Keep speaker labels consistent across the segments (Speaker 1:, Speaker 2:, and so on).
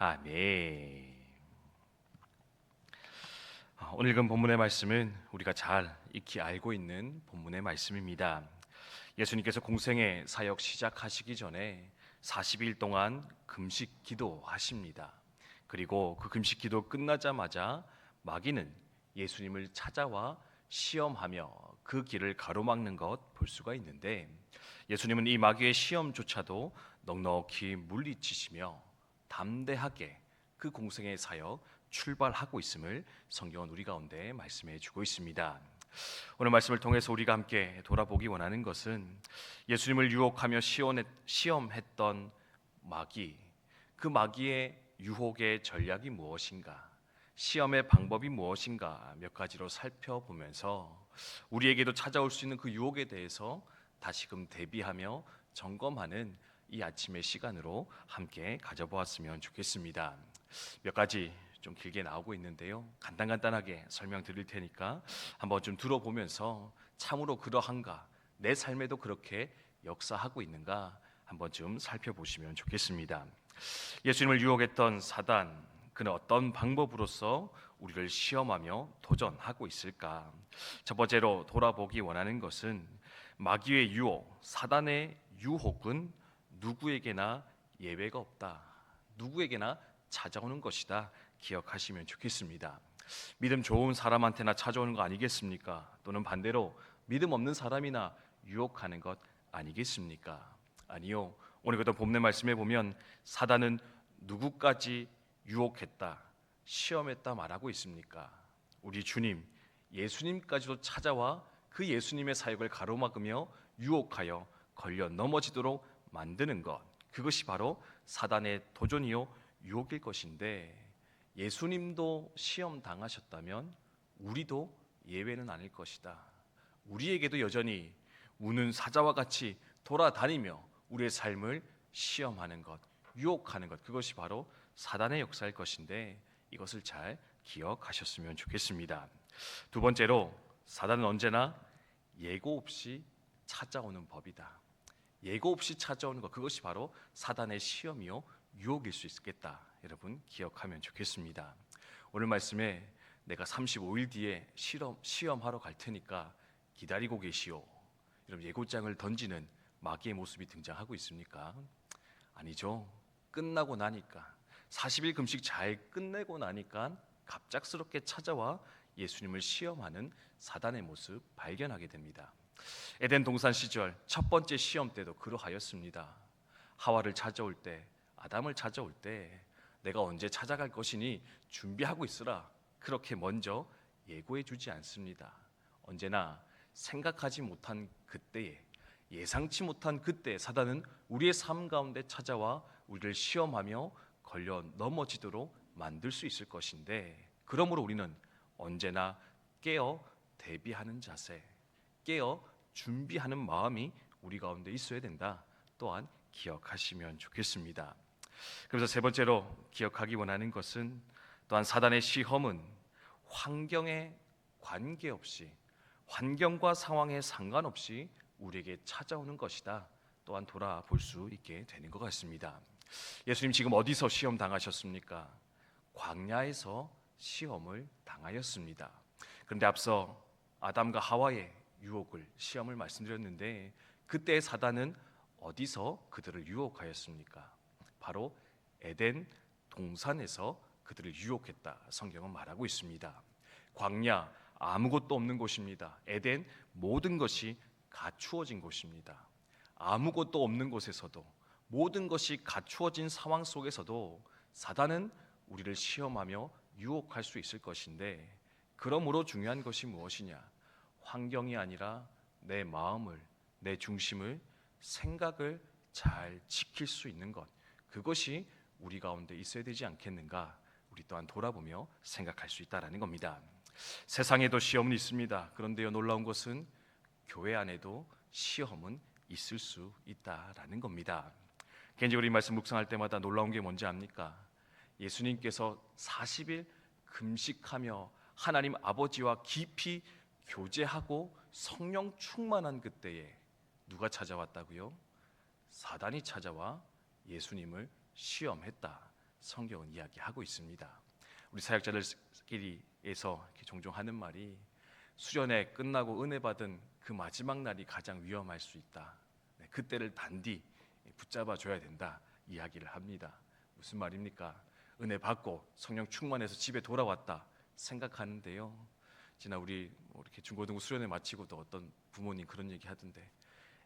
Speaker 1: 아멘. 아, 오늘 읽은 본문의 말씀은 우리가 잘 익히 알고 있는 본문의 말씀입니다. 예수님께서 공생의 사역 시작하시기 전에 40일 동안 금식 기도하십니다. 그리고 그 금식 기도 끝나자마자 마귀는 예수님을 찾아와 시험하며 그 길을 가로막는 것 볼 수가 있는데 예수님은 이 마귀의 시험조차도 넉넉히 물리치시며 담대하게 그 공생의 사역 출발하고 있음을 성경은 우리 가운데 말씀해 주고 있습니다. 오늘 말씀을 통해서 우리가 함께 돌아보기 원하는 것은 예수님을 유혹하며 시험했- 시험했던 마귀, 그 마귀의 유혹의 전략이 무엇인가, 시험의 방법이 무엇인가? 몇 가지로 살펴보면서 우리에게도 찾아올 수 있는 그 유혹에 대해서 다시금 대비하며 점검하는 이 아침의 시간으로 함께 가져보았으면 좋겠습니다. 몇 가지 좀 길게 나오고 있는데요. 간단간단하게 설명드릴 테니까 한번 좀 들어보면서 참으로 그러한가, 내 삶에도 그렇게 역사하고 있는가 한번 좀 살펴보시면 좋겠습니다. 예수님을 유혹했던 사단, 그는 어떤 방법으로서 우리를 시험하며 도전하고 있을까? 첫 번째로 돌아보기 원하는 것은 마귀의 유혹, 사단의 유혹은 누구에게나 예외가 없다. 누구에게나 찾아오는 것이다. 기억하시면 좋겠습니다. 믿음 좋은 사람한테나 찾아오는 거 아니겠습니까? 또는 반대로 믿음 없는 사람이나 유혹하는 것 아니겠습니까? 아니요. 오늘 그던 본문의 말씀에 보면 사단은 누구까지 유혹했다, 시험했다 말하고 있습니까? 우리 주님, 예수님까지도 찾아와 그 예수님의 사역을 가로막으며 유혹하여 걸려 넘어지도록 만드는 것. 그것이 바로 사단의 도전이요 유혹일 것인데 예수님도 시험 당하셨다면 우리도 예외는 아닐 것이다. 우리에게도 여전히 우는 사자와 같이 돌아다니며 우리의 삶을 시험하는 것, 유혹하는 것 그것이 바로 사단의 역사일 것인데 이것을 잘 기억하셨으면 좋겠습니다. 두 번째로 사단은 언제나 예고 없이 찾아오는 법이다. 예고 없이 찾아오는 것 그것이 바로 사단의 시험이요 유혹일 수 있겠다. 여러분 기억하면 좋겠습니다. 오늘 말씀에 내가 35일 뒤에 실험 시험하러 갈 테니까 기다리고 계시오. 여러분 예고장을 던지는 마귀의 모습이 등장하고 있습니까? 아니죠. 끝나고 나니까 40일 금식 잘 끝내고 나니까 갑작스럽게 찾아와 예수님을 시험하는 사단의 모습 발견하게 됩니다. 에덴 동산 시절 첫 번째 시험 때도 그러하였습니다. 하와를 찾아올 때, 아담을 찾아올 때 내가 언제 찾아갈 것이니 준비하고 있으라. 그렇게 먼저 예고해 주지 않습니다. 언제나 생각하지 못한 그때에 예상치 못한 그때 사단은 우리의 삶 가운데 찾아와 우리를 시험하며 걸려 넘어지도록 만들 수 있을 것인데 그러므로 우리는 언제나 깨어 대비하는 자세, 깨어 준비하는 마음이 우리 가운데 있어야 된다. 또한 기억하시면 좋겠습니다. 그래서 세 번째로 기억하기 원하는 것은 또한 사단의 시험은 환경에 관계없이 환경과 상황에 상관없이 우리에게 찾아오는 것이다. 또한 돌아볼 수 있게 되는 것 같습니다. 예수님 지금 어디서 시험 당하셨습니까? 광야에서 시험을 당하였습니다. 그런데 앞서 아담과 하와의 유혹을 시험을 말씀드렸는데 그때 사단은 어디서 그들을 유혹하였습니까? 바로 에덴 동산에서 그들을 유혹했다. 성경은 말하고 있습니다. 광야 아무것도 없는 곳입니다. 에덴 모든 것이 갖추어진 곳입니다. 아무것도 없는 곳에서도 모든 것이 갖추어진 상황 속에서도 사단은 우리를 시험하며 유혹할 수 있을 것인데 그러므로 중요한 것이 무엇이냐? 환경이 아니라 내 마음을 내 중심을 생각을 잘 지킬 수 있는 것 그것이 우리 가운데 있어야 되지 않겠는가? 우리 또한 돌아보며 생각할 수 있다라는 겁니다. 세상에도 시험은 있습니다. 그런데요 놀라운 것은 교회 안에도 시험은 있을 수 있다라는 겁니다. 개인적으로 이 말씀 묵상할 때마다 놀라운 게 뭔지 압니까? 예수님께서 40일 금식하며 하나님 아버지와 깊이 교제하고 성령 충만한 그때에 누가 찾아왔다고요? 사단이 찾아와 예수님을 시험했다. 성경은 이야기하고 있습니다. 우리 사역자들끼리에서 종종 하는 말이 수련회 끝나고 은혜 받은 그 마지막 날이 가장 위험할 수 있다. 네, 그때를 단디 붙잡아 줘야 된다 이야기를 합니다. 무슨 말입니까? 은혜 받고 성령 충만해서 집에 돌아왔다 생각하는데요. 지난 우리 뭐 이렇게 중고등부 수련회 마치고도 어떤 부모님 그런 얘기 하던데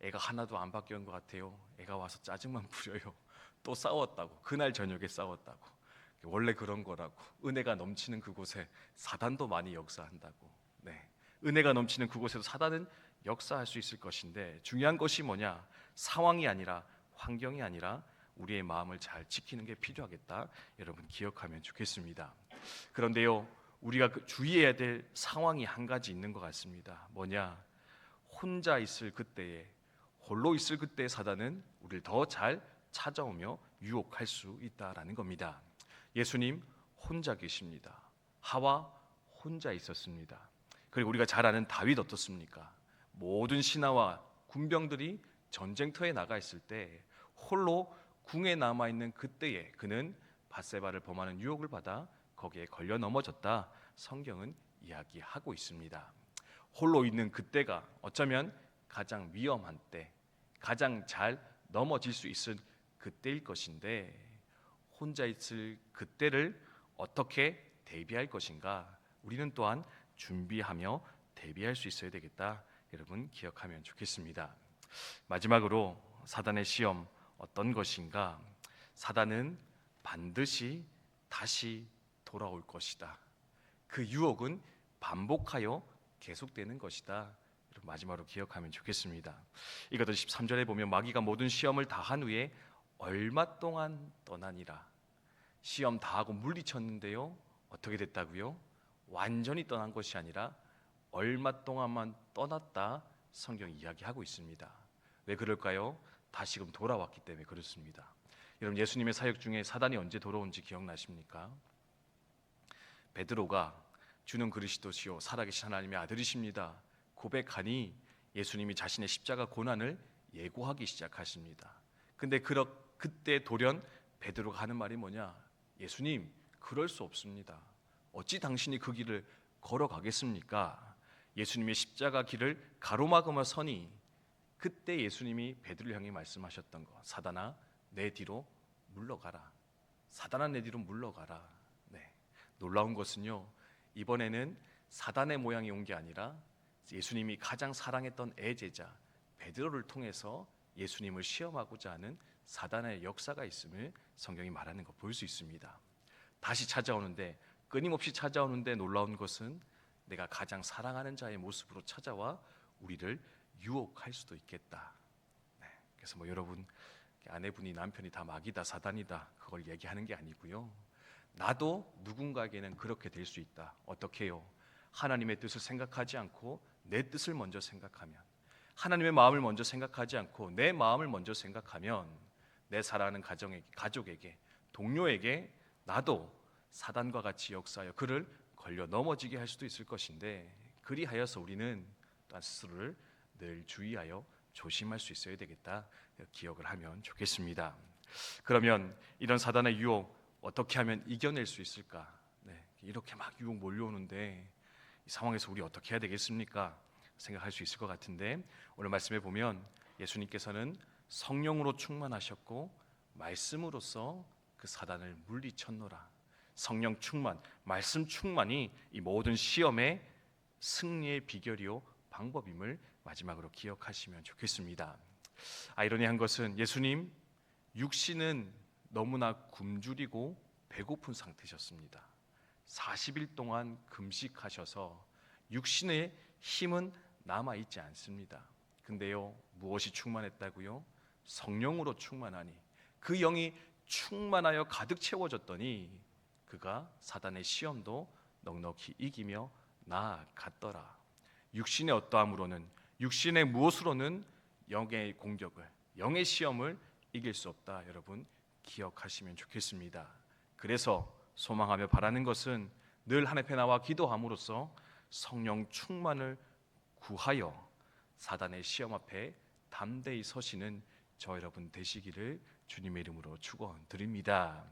Speaker 1: 애가 하나도 안 바뀌는 것 같아요. 애가 와서 짜증만 부려요. 또 싸웠다고. 그날 저녁에 싸웠다고. 원래 그런 거라고. 은혜가 넘치는 그곳에 사단도 많이 역사한다고. 네. 은혜가 넘치는 그곳에도 사단은 역사할 수 있을 것인데 중요한 것이 뭐냐? 상황이 아니라 환경이 아니라 우리의 마음을 잘 지키는 게 필요하겠다. 여러분 기억하면 좋겠습니다. 그런데요 우리가 그 주의해야 될 상황이 한 가지 있는 것 같습니다 뭐냐 혼자 있을 그때에 홀로 있을 그때 사단은 우리를 더 잘 찾아오며 유혹할 수 있다라는 겁니다. 예수님 혼자 계십니다. 하와 혼자 있었습니다. 그리고 우리가 잘 아는 다윗 어떻습니까? 모든 신하와 군병들이 전쟁터에 나가 있을 때 홀로 궁에 남아 있는 그때에 그는 바세바를 범하는 유혹을 받아 거기에 걸려 넘어졌다. 성경은 이야기하고 있습니다. 홀로 있는 그때가 어쩌면 가장 위험한 때, 가장 잘 넘어질 수 있을 그때일 것인데 혼자 있을 그때를 어떻게 대비할 것인가? 우리는 또한 준비하며 대비할 수 있어야 되겠다. 여러분 기억하면 좋겠습니다. 마지막으로 사단의 시험 어떤 것인가? 사단은 반드시 다시 돌아올 것이다. 그 유혹은 반복하여 계속되는 것이다. 마지막으로 기억하면 좋겠습니다. 이것도 13절에 보면 마귀가 모든 시험을 다 한 후에 얼마 동안 떠나니라. 시험 다 하고 물리쳤는데요. 어떻게 됐다고요? 완전히 떠난 것이 아니라 얼마 동안만 떠났다. 성경 이야기하고 있습니다. 왜 그럴까요? 다시금 돌아왔기 때문에 그렇습니다. 여러분 예수님의 사역 중에 사단이 언제 돌아온지 기억나십니까? 베드로가 주는 그리스도시요 살아계신 하나님의 아들이십니다. 고백하니 예수님이 자신의 십자가 고난을 예고하기 시작하십니다. 근데 그러, 그때 돌연 베드로가 하는 말이 뭐냐? 예수님, 그럴 수 없습니다. 어찌 당신이 그 길을 걸어가겠습니까? 예수님의 십자가 길을 가로막으며 서니 그때 예수님이 베드로를 향해 말씀하셨던 거 사단아 내 뒤로 물러가라 사단아 내 뒤로 물러가라 네 놀라운 것은요 이번에는 사단의 모양이 온 게 아니라 예수님이 가장 사랑했던 애제자 베드로를 통해서 예수님을 시험하고자 하는 사단의 역사가 있음을 성경이 말하는 거 볼 수 있습니다. 다시 찾아오는데 끊임없이 찾아오는데 놀라운 것은 내가 가장 사랑하는 자의 모습으로 찾아와 우리를 유혹할 수도 있겠다. 네, 그래서 뭐 여러분 아내분이 남편이 다 마귀다 사단이다 그걸 얘기하는 게 아니고요. 나도 누군가에게는 그렇게 될 수 있다. 어떻게요? 하나님의 뜻을 생각하지 않고 내 뜻을 먼저 생각하면 하나님의 마음을 먼저 생각하지 않고 내 마음을 먼저 생각하면 내 사랑하는 가정에게 가족에게 동료에게 나도 사단과 같이 역사하여 그를 걸려 넘어지게 할 수도 있을 것인데 그리하여서 우리는 또한 스스로를 늘 주의하여 조심할 수 있어야 되겠다 기억을 하면 좋겠습니다. 그러면 이런 사단의 유혹 어떻게 하면 이겨낼 수 있을까? 네, 이렇게 막 유혹 몰려오는데 이 상황에서 우리 어떻게 해야 되겠습니까? 생각할 수 있을 것 같은데 오늘 말씀에 보면 예수님께서는 성령으로 충만하셨고 말씀으로써 그 사단을 물리쳤노라. 성령 충만, 말씀 충만이 이 모든 시험의 승리의 비결이요 방법임을 마지막으로 기억하시면 좋겠습니다. 아이러니한 것은 예수님 육신은 너무나 굶주리고 배고픈 상태셨습니다. 40일 동안 금식하셔서 육신의 힘은 남아 있지 않습니다. 근데요, 무엇이 충만했다고요? 성령으로 충만하니 그 영이 충만하여 가득 채워졌더니 그가 사단의 시험도 넉넉히 이기며 나아갔더라. 육신의 어떠함으로는 육신의 무엇으로는 영의 공격을 영의 시험을 이길 수 없다. 여러분 기억하시면 좋겠습니다. 그래서 소망하며 바라는 것은 늘 하나님 나와 기도함으로써 성령 충만을 구하여 사단의 시험 앞에 담대히 서시는 저 여러분 되시기를 주님의 이름으로 축원드립니다.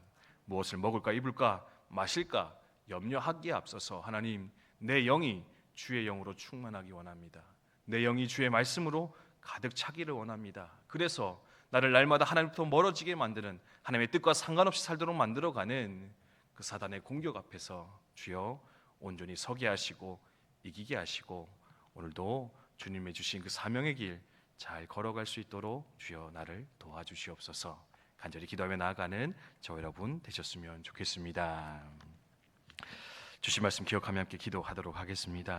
Speaker 1: 무엇을 먹을까 입을까 마실까 염려하기에 앞서서 하나님 내 영이 주의 영으로 충만하기 원합니다. 내 영이 주의 말씀으로 가득 차기를 원합니다. 그래서 나를 날마다 하나님부터 멀어지게 만드는 하나님의 뜻과 상관없이 살도록 만들어가는 그 사단의 공격 앞에서 주여 온전히 서게 하시고 이기게 하시고 오늘도 주님의 주신 그 사명의 길 잘 걸어갈 수 있도록 주여 나를 도와주시옵소서. 간절히 기도하며 나아가는 저 여러분 되셨으면 좋겠습니다. 주신 말씀 기억하며 함께 기도하도록 하겠습니다.